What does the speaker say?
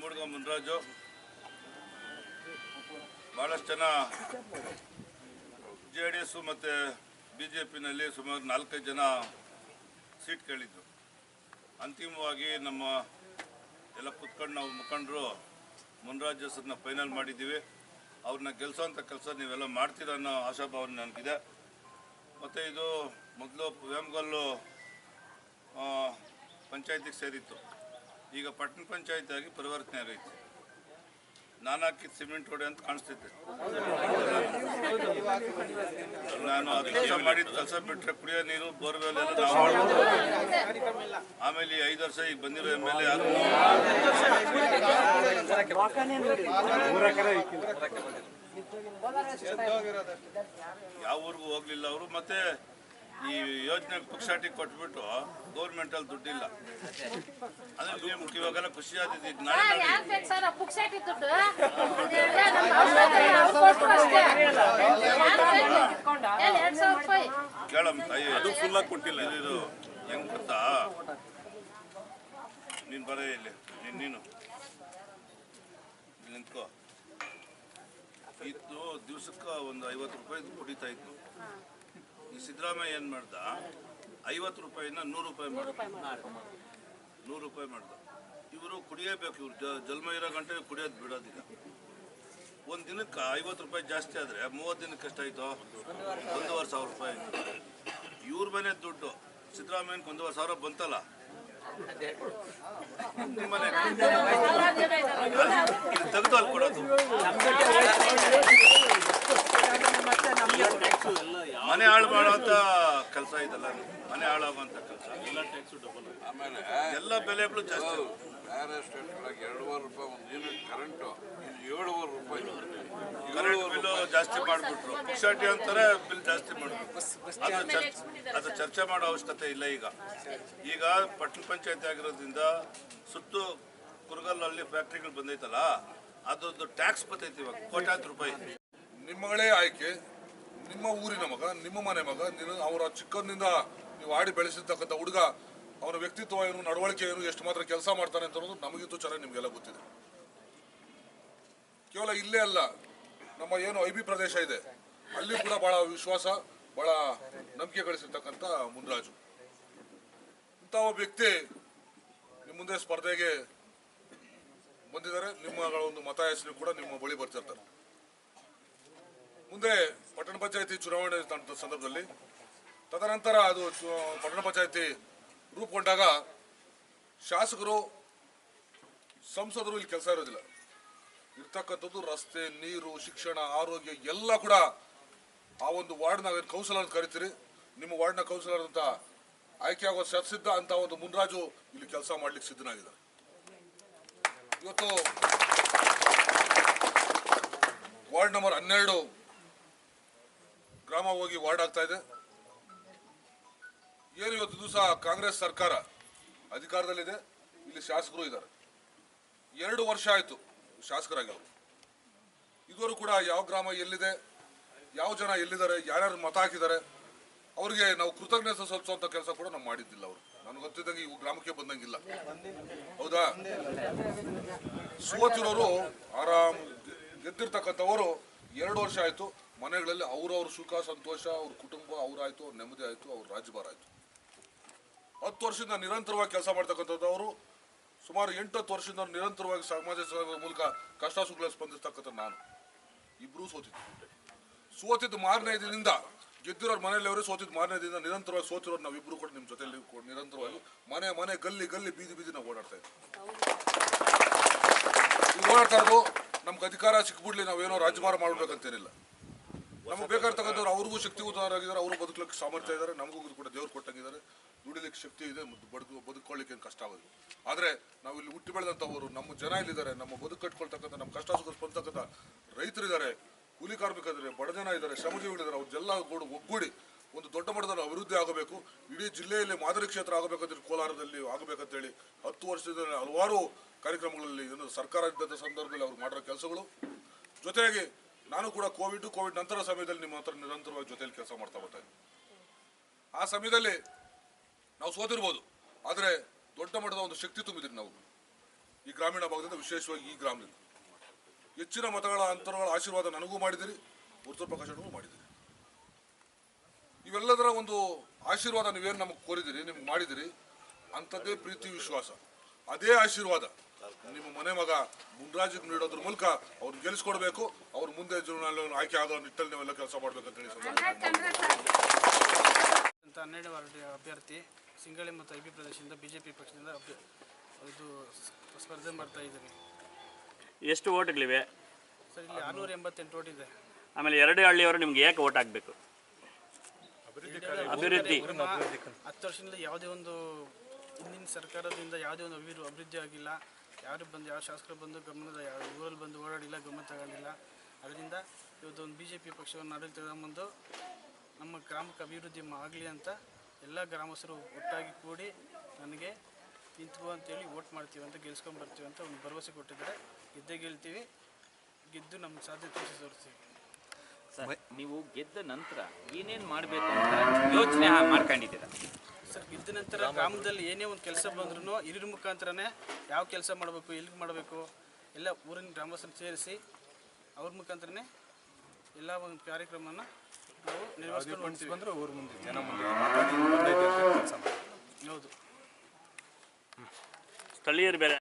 ನಿಮ್ಮುಡ್ಗ ಮುನ್ರಾಜು. ಭಾಳಷ್ಟು ಜನ J D S ಮತ್ತು ಬಿ ಜೆ ಪಿನಲ್ಲಿ ಸುಮಾರು ನಾಲ್ಕೈದು ಜನ ಸೀಟ್ ಕೇಳಿದ್ರು. ಅಂತಿಮವಾಗಿ ನಮ್ಮ ಎಲ್ಲ ಕುತ್ಕೊಂಡು ನಾವು ಮುಖಂಡರು ಮುನ್ರಾಜ್ ಹೆಸರನ್ನ ಫೈನಲ್ ಮಾಡಿದ್ದೀವಿ. ಅವ್ರನ್ನ ಗೆಲ್ಸೋಂಥ ಕೆಲಸ ನೀವೆಲ್ಲ ಮಾಡ್ತೀರ ಅನ್ನೋ ಆಶಾಭಾವನೆ ನನಗಿದೆ. ಮತ್ತು ಇದು ಮೊದಲು ವೇಮಗಲ್ಲು ಪಂಚಾಯತಿಗೆ ಸೇರಿತ್ತು. ಈಗ ಪಟ್ಟಣ ಪಂಚಾಯತ್ ಆಗಿ ಪರಿವರ್ತನೆ ಆಗೈತೆ. ನಾನು ಹಾಕಿದ ಸಿಮೆಂಟ್ ಹೊಡೆ ಅಂತ ಕಾಣಿಸ್ತಿದ್ದೆ ನಾನು ಕೆಲಸ ಮಾಡಿದ ಕೆಲಸ ಬಿಟ್ಟರೆ ಕುಡಿಯೋ ನೀರು ಬೋರ್ವೆಲ್ ಎಲ್ಲ ಆಮೇಲೆ ಈ ಐದು ವರ್ಷ ಈಗ ಬಂದಿರೋ ಎಂ ಎಲ್ ಎ ಯಾರು ಯಾವ ಊರಿಗೂ ಹೋಗ್ಲಿಲ್ಲ ಅವರು, ಮತ್ತೆ ಈ ಯೋಜನೆ ಪುಕ್ಷಾಟಿ ಕೊಟ್ಬಿಟ್ಟು ಗೌರ್ಮೆಂಟ್ ಅಲ್ಲಿ ದುಡ್ಡಿಲ್ಲ ಅದೇ ನಿಮ್ಗೆ ಇವಾಗೆಲ್ಲ ಖುಷಿ ಈಗ ನಾಳೆ ಕೇಳಮ್ಮ ತಾಯಿ ಅದು ಫುಲ್ ಆಗಿ ಕೊಟ್ಟಿಲ್ಲ ಇದು ಹೆಂಗ್ ಗೊತ್ತಾ ನೀನ್ ಬರ ಇಲ್ಲಿ ನೀನ್ ನೀನು ನಿಂತ್ಕೋ ದಿವಸಕ್ಕೆ ದಿವ್ಸಕ್ಕೆ ಒಂದು ಐವತ್ತು ರೂಪಾಯಿ ಕುಡಿತಾ ಇತ್ತು ಸಿದ್ದರಾಮಯ್ಯ ಏನು ಮಾಡ್ದ? ಐವತ್ತು ರೂಪಾಯಿನ ನೂರು ರೂಪಾಯಿ ಮಾಡ್ದ. ನೂರು ರೂಪಾಯಿ ಮಾಡ್ದ. ಇವರು ಕುಡಿಯಬೇಕು, ಇವ್ರು ಜನ್ಮ ಇರೋ ಗಂಟೆ ಕುಡಿಯೋದು ಬಿಡೋದಿಲ್ಲ. ಒಂದು ದಿನಕ್ಕೆ ಐವತ್ತು ರೂಪಾಯಿ ಜಾಸ್ತಿ ಆದರೆ ಮೂವತ್ತು ದಿನಕ್ಕೆ ಎಷ್ಟಾಯ್ತು? ಒಂದೂವರೆ ಸಾವಿರ ರೂಪಾಯಿ. ಇವ್ರ ಮನೆ ದುಡ್ಡು. ಸಿದ್ದರಾಮಯ್ಯನ ಒಂದೂವರೆ ಸಾವಿರ ಬಂತಲ್ಲ? ತೆಗೆದು ಅಲ್ಲಿ ಕೊಡೋದು. ಮನೆ ಹಾಳು ಮಾಡುವಂತ ಕೆಲಸ ಇದಲ್ಲ ಮನೆ ಹಾಳಾಗುವಂತ ಕೆಲಸ. ಎಲ್ಲ ಟ್ಯಾಕ್ಸ್ ಡಬಲ್ ಆಮೇಲೆ ಎಲ್ಲ ಬೆಲೆಗಳು ಜಾಸ್ತಿ. ಬೇರೆ ಸ್ಟೇಟ್ ಒಳಗೆ ಎರಡೂವರೆ ರೂಪಾಯಿ ಒಂದು ಯೂನಿಟ್ ಕರೆಂಟು ಇಲ್ಲಿ ಏಳುವರೆ ರೂಪಾಯಿ ಕರೆಂಟ್ ಬಿಲ್ ಜಾಸ್ತಿ ಮಾಡಿಬಿಟ್ರು. ಪುಕ್ಷಾಟಿ ಅಂತಾರೆ ಬಿಲ್ ಜಾಸ್ತಿ ಮಾಡಿಬಿಟ್ರು. ಅದು ಚರ್ಚೆ ಅದು ಚರ್ಚೆ ಮಾಡೋ ಅವಶ್ಯಕತೆ ಇಲ್ಲ ಈಗ. ಈಗ ಪಟ್ಟಣ ಪಂಚಾಯತಿ ಆಗಿರೋದ್ರಿಂದ ಸುತ್ತು ಕುರುಗಲ್ಲಲ್ಲಿ ಫ್ಯಾಕ್ಟ್ರಿಗಳು ಬಂದೈತಲ್ಲ ಅದೊಂದು ಟ್ಯಾಕ್ಸ್ ಬರ್ತೈತಿ ಇವಾಗ ಕೋಟ್ಯಾಂತರ ರೂಪಾಯಿ. ನಿಮ್ಮಗಳೇ ಆಯ್ಕೆ. ನಿಮ್ಮ ಊರಿನ ಮಗ, ನಿಮ್ಮ ಮನೆ ಮಗ ನೀನು ಅವರ ಚಿಕ್ಕಂದಿನಿಂದ ನೀವು ಆಡಿ ಬೆಳೆಸಿರ್ತಕ್ಕಂಥ ಹುಡುಗ, ಅವನ ವ್ಯಕ್ತಿತ್ವ ಏನು, ನಡವಳಿಕೆ ಏನು, ಎಷ್ಟು ಮಾತ್ರ ಕೆಲಸ ಮಾಡ್ತಾನೆ ಅಂತ ಅನ್ನೋದು ನಮಗಿಂತೂ ಚೆನ್ನಾಗಿ ನಿಮಗೆಲ್ಲ ಗೊತ್ತಿದೆ. ಕೇವಲ ಇಲ್ಲೇ ಅಲ್ಲ, ನಮ್ಮ ಏನು ಐ ಬಿ ಪ್ರದೇಶ ಇದೆ, ಅಲ್ಲಿ ಕೂಡ ಬಹಳ ವಿಶ್ವಾಸ, ಬಹಳ ನಂಬಿಕೆ ಗಳಿಸಿರ್ತಕ್ಕಂಥ ಮುನ್ರಾಜು. ಇಂಥ ಒಬ್ಬ ವ್ಯಕ್ತಿ ನಿಮ್ಮ ಮುಂದೆ ಸ್ಪರ್ಧೆಗೆ ಬಂದಿದ್ದಾರೆ, ನಿಮ್ಮ ಒಂದು ಮತ ಹೆಸರು ಕೂಡ ನಿಮ್ಮ ಬಳಿ ಬರ್ತಿರ್ತಾರೆ. ಮುಂದೆ ಪಂಚಾಯತಿ ಚುನಾವಣೆ ಸಂದರ್ಭದಲ್ಲಿ. ತದನಂತರ ಅದು ಪಟ್ಟಣ ಪಂಚಾಯಿತಿ ರೂಪುಗೊಂಡಾಗ ಶಾಸಕರು, ಸಂಸದರು ಇಲ್ಲಿ ಕೆಲಸ ಇರೋದಿಲ್ಲ. ಇರ್ತಕ್ಕಂಥದ್ದು ರಸ್ತೆ, ನೀರು, ಶಿಕ್ಷಣ, ಆರೋಗ್ಯ ಎಲ್ಲ ಕೂಡ ಆ ಒಂದು ವಾರ್ಡ್ನ ಕೌನ್ಸಿಲರ್ ಅಂತ ಕರಿತೀರಿ? ನಿಮ್ಮ ವಾರ್ಡ್ನ ಕೌನ್ಸಿಲರ್ ಅಂತ ಆಯ್ಕೆ ಆಗೋ ಶತಸಿದ್ಧ ಅಂತ ಒಂದು ಮುನ್ರಾಜು ಇಲ್ಲಿ ಕೆಲಸ ಮಾಡ್ಲಿಕ್ಕೆ ಸಿದ್ಧನಾಗಿದ್ದಾರೆ. ಇವತ್ತು ವಾರ್ಡ್ ನಂಬರ್ ಹನ್ನೆರಡು ಗ್ರಾಮ ಹೋಗಿ ವಾರ್ಡ್ ಆಗ್ತಾ ಇದೆ. ಏನು ಇವತ್ತು ದಿವಸ ಕಾಂಗ್ರೆಸ್ ಸರ್ಕಾರ ಅಧಿಕಾರದಲ್ಲಿದೆ? ಇಲ್ಲಿ ಶಾಸಕರು ಇದ್ದಾರೆ. ಎರಡು ವರ್ಷ ಆಯಿತು ಶಾಸಕರಾಗಿ ಅವರು ಇದುವರೆಗೂ ಕೂಡ ಯಾವ ಗ್ರಾಮ ಎಲ್ಲಿದೆ? ಯಾವ ಜನ ಎಲ್ಲಿದ್ದಾರೆ? ಯಾರ್ಯಾರು ಮತ ಹಾಕಿದ್ದಾರೆ? ಅವರಿಗೆ ನಾವು ಕೃತಜ್ಞತೆ ಸಲ್ಲಿಸುವಂತ ಕೆಲಸ ಕೂಡ ನಾವು ಮಾಡಿದ್ದಿಲ್ಲ ಅವರು. ನನಗೆ ಗೊತ್ತಿದ್ದಂಗೆ ಇವು ಗ್ರಾಮಕ್ಕೆ ಬಂದಂಗಿಲ್ಲ. ಹೌದಾ? ಸೋತಿರೋರು ಆರಾಮ್ ಗೆದ್ದಿರ್ತಕ್ಕಂಥವರು ಎರಡು ವರ್ಷ ಆಯ್ತು. ಮನೆಗಳಲ್ಲಿ ಅವ್ರವ್ರ ಸುಖ, ಸಂತೋಷ, ಅವ್ರ ಕುಟುಂಬ, ಅವ್ರಾಯ್ತು, ಅವ್ರ ನೆಮ್ಮದಿ ಆಯ್ತು, ಅವ್ರ ರಾಜ್ಯಭಾರ ಆಯ್ತು. ಹತ್ತು ವರ್ಷದಿಂದ ನಿರಂತರವಾಗಿ ಕೆಲಸ ಮಾಡ್ತಕ್ಕಂಥದ್ದು ಅವರು, ಸುಮಾರು ಎಂಟು ಹತ್ತು ವರ್ಷದಿಂದ ನಿರಂತರವಾಗಿ ಸಮಾಜ ಸೇವೆ ಮೂಲಕ ಕಷ್ಟ ಸುಖ ಸ್ಪಂದಿಸ್ತಕ್ಕಂಥ ನಾನು. ಇಬ್ಬರೂ ಸೋತಿದ್ದು ಸೋತಿದ್ದು ಮಾರನೇ ದಿನದಿಂದ ಗೆದ್ದಿರೋರು ಮನೆಯಲ್ಲಿ ಅವರೇ ಸೋತಿದ್ದು ಮಾರನೇ ದಿನ ನಿರಂತರವಾಗಿ ಸೋತಿರೋರು ನಾವಿಬ್ರು ಕೂಡ ನಿಮ್ಮ ಜೊತೆಯಲ್ಲಿ ನಿರಂತರವಾಗಿ ಮನೆ ಮನೆ ಗಲ್ಲಿ ಗಲ್ಲಿ ಬೀದಿ ಬೀದಿ ನಾವು ಓಡಾಡ್ತಾ ಇದ್ದೀವಿ ಓಡಾಡ್ತಾ ಇರೋದು ನಮ್ಗೆ ಅಧಿಕಾರ ಸಿಕ್ಬಿಡ್ಲಿ, ನಾವೇನೋ ರಾಜ್ಯಭಾರ ಮಾಡ್ಬೇಕಂತೇನಿಲ್ಲ ನಮ್ಗೆ ಬೇಕಾಗಿರ್ತಕ್ಕಂಥವ್ರು ಅವ್ರಿಗೂ ಶಕ್ತಿ ಉದಾಹರಣೆ ಅವರು ಬದುಕಲಿಕ್ಕೆ ಸಾಮರ್ಥ್ಯ ಇದ್ದಾರೆ, ನಮಗೂ ಕೂಡ ದೇವ್ರು ಕೊಟ್ಟಂಗಿದ್ದಾರೆ. ದುಡಿಲಿಕ್ಕೆ ಶಕ್ತಿ ಇದೆ ಬದುಕು ಬದುಕೊಳ್ಳಿಕ್ಕೆ ಏನು ಕಷ್ಟ ಆಗೋದು ಆದರೆ ನಾವು ಇಲ್ಲಿ ಹುಟ್ಟಿ ಬೆಳೆದಂಥವರು, ನಮ್ಮ ಜನ ಇಲ್ಲಿದ್ದಾರೆ, ನಮ್ಮ ಬದುಕು ಕಟ್ಕೊಳ್ತಕ್ಕಂಥ, ನಮ್ಮ ಕಷ್ಟ ಸುಖ ಸ್ಪಂದತಕ್ಕಂಥ ರೈತರಿದ್ದಾರೆ, ಕೂಲಿ ಕಾರ್ಮಿಕರಿದ್ದಾರೆ, ಬಡ ಜನ ಇದ್ದಾರೆ ಶ್ರಮಜೀವಿಗಳಿದ್ದಾರೆ ಅವ್ರೆಲ್ಲ ಕೂಡ ಒಗ್ಗೂಡಿ ಒಂದು ದೊಡ್ಡ ಮಟ್ಟದಲ್ಲಿ ಅಭಿವೃದ್ಧಿ ಆಗಬೇಕು. ಇಡೀ ಜಿಲ್ಲೆಯಲ್ಲಿ ಮಾದರಿ ಕ್ಷೇತ್ರ ಆಗಬೇಕಂತ ಕೋಲಾರದಲ್ಲಿ ಆಗಬೇಕಂತೇಳಿ ಹತ್ತು ವರ್ಷದಲ್ಲಿ ಹಲವಾರು ಕಾರ್ಯಕ್ರಮಗಳಲ್ಲಿ ಏನು ಸರ್ಕಾರ ಇದ್ದಂಥ ಸಂದರ್ಭದಲ್ಲಿ ಅವ್ರು ಮಾಡಿರೋ ಕೆಲಸಗಳು. ಜೊತೆಗೆ ನಾನು ಕೂಡ ಕೋವಿಡ್ ಕೋವಿಡ್ ನಂತರ ಸಮಯದಲ್ಲಿ ನಿಮ್ಮ ಹತ್ರ ನಿರಂತರವಾಗಿ ಜೊತೆಯಲ್ಲಿ ಕೆಲಸ ಮಾಡ್ತಾ ಬರ್ತಾ ಆ ಸಮಯದಲ್ಲಿ ನಾವು ಸೋತಿರ್ಬೋದು, ಆದರೆ ದೊಡ್ಡ ಮಟ್ಟದ ಒಂದು ಶಕ್ತಿ ತುಂಬಿದ್ರಿ ನಾವು. ಈ ಗ್ರಾಮೀಣ ಭಾಗದಿಂದ ವಿಶೇಷವಾಗಿ ಈ ಗ್ರಾಮದಲ್ಲಿ ಹೆಚ್ಚಿನ ಮತಗಳ, ಅಂತರಗಳ ಆಶೀರ್ವಾದ ನನಗೂ ಮಾಡಿದಿರಿ ಉತ್ತರ ಪ್ರಕಾಶನಗೂ ಮಾಡಿದಿರಿ. ಇವೆಲ್ಲದರ ಒಂದು ಆಶೀರ್ವಾದ ನೀವೇನು ನಮಗೆ ಕೋರಿದಿರಿ, ನಿಮ್ಗೆ ಮಾಡಿದಿರಿ, ಅಂಥದ್ದೇ ಪ್ರೀತಿ, ವಿಶ್ವಾಸ. ಅದೇ ಆಶೀರ್ವಾದ. ನಿಮ್ಮ ಮನೆ ಮಗ ಮುನ್ರಾಜಿಗೆ ನೀಡೋದ್ರ ಮೂಲಕ ಅವ್ರು ಗೆಲ್ಲಿಸ್ಕೊಡ್ಬೇಕು ಅವ್ರ ಮುಂದೆ ಆಯ್ಕೆ ಆಗೋ ನಿಟ್ಟಲ್ಲಿ ನೀವೆಲ್ಲ ಕೆಲಸ ಮಾಡ್ಬೇಕಂತ ಅಂತ ಹನ್ನೆರಡು ವಾರ್ಡ್ ಅಭ್ಯರ್ಥಿ ಸಿಂಗಳಿ ಮತ್ತು ಐ ಬಿ ಪ್ರದೇಶದಿಂದ ಬಿ ಜೆ ಪಿ ಪಕ್ಷದಿಂದ ಅಭ್ಯರ್ಥಿ. ಇದು ಸ್ಪರ್ಧೆ ಮಾಡ್ತಾ ಇದ್ದೀನಿ ಎಷ್ಟು ಓಟ್ಗಳಿವೆ? ಸರ್ ಇಲ್ಲಿ ಆರ್ನೂರ ಎಂಬತ್ತೆಂಟು ಓಟ್ ಇದೆ. ಆಮೇಲೆ ಎರಡು ಹಳ್ಳಿಯವರು ನಿಮ್ಗೆ ಯಾಕೆ ಓಟ್ ಹಾಕಬೇಕು? ಅಭಿವೃದ್ಧಿ ಹತ್ತು ವರ್ಷದಿಂದ ಯಾವುದೇ ಒಂದು ಹಿಂದಿನ ಸರ್ಕಾರದಿಂದ ಯಾವುದೇ ಒಂದು ಅಭಿವೃದ್ಧಿ ಆಗಿಲ್ಲ. ಯಾರು ಬಂದು, ಯಾವ ಶಾಸಕರು ಬಂದು ಗಮನದ ಯಾವ ಊರಲ್ಲಿ ಬಂದು ಓಡಾಡಿಲ್ಲ ಗಮನ ತಗೊಂಡಿಲ್ಲ ಅದರಿಂದ ಇವತ್ತು ಒಂದು ಬಿ ಜೆ ಪಿ ಪಕ್ಷವನ್ನು ಆಡಳಿತ ತಗೊಂಬಂದು ನಮ್ಮ ಗ್ರಾಮಕ್ಕೆ ಅಭಿವೃದ್ಧಿ ಆಗಲಿ ಅಂತ ಎಲ್ಲ ಗ್ರಾಮಸ್ಥರು ಒಟ್ಟಾಗಿ ಕೂಡಿ ನನಗೆ ನಿಂತ್ಕೋ ಅಂತೇಳಿ ವೋಟ್ ಮಾಡ್ತೀವಿ ಅಂತ ಗೆಲ್ಸ್ಕೊಂಡ್ ಬರ್ತೀವಿ ಅಂತ ಒಂದು ಭರವಸೆ ಕೊಟ್ಟಿದ್ದಾರೆ. ಗೆದ್ದೇ ಗೆಲ್ತೀವಿ. ಗೆದ್ದು ನಮ್ಮ ಸಾಧ್ಯತೆ ತೋರಿಸಿ ತೋರಿಸ್ತೀವಿ. ಸರ್, ನೀವು ಗೆದ್ದ ನಂತರ ಏನೇನು ಮಾಡಬೇಕು ಅಂತ ಯೋಚನೆ ಮಾಡ್ಕೊಂಡಿದ್ದೀರಾ? ಸರ್ ಗೆದ್ದ ನಂತರ ಗ್ರಾಮದಲ್ಲಿ ಏನೇ ಒಂದು ಕೆಲಸ ಬಂದ್ರೂ ಹಿರಿಯರ ಮುಖಾಂತರನೇ ಯಾವ ಕೆಲಸ ಮಾಡಬೇಕು ಎಲ್ಲಿಗೆ ಮಾಡಬೇಕು ಎಲ್ಲ ಊರಿನ ಗ್ರಾಮಸ್ಥರನ್ನ ಸೇರಿಸಿ ಅವ್ರ ಮುಖಾಂತರನೇ ಎಲ್ಲ ಒಂದು ಕಾರ್ಯಕ್ರಮನ ನಾವು ನಿರ್ವಹಿಸ್ಕೊಂಡು ಮುಂದೆ ಜನ ಮುಂದೆ ಹೌದು. ಸ್ಥಳೀಯರು ಬೇರೆ.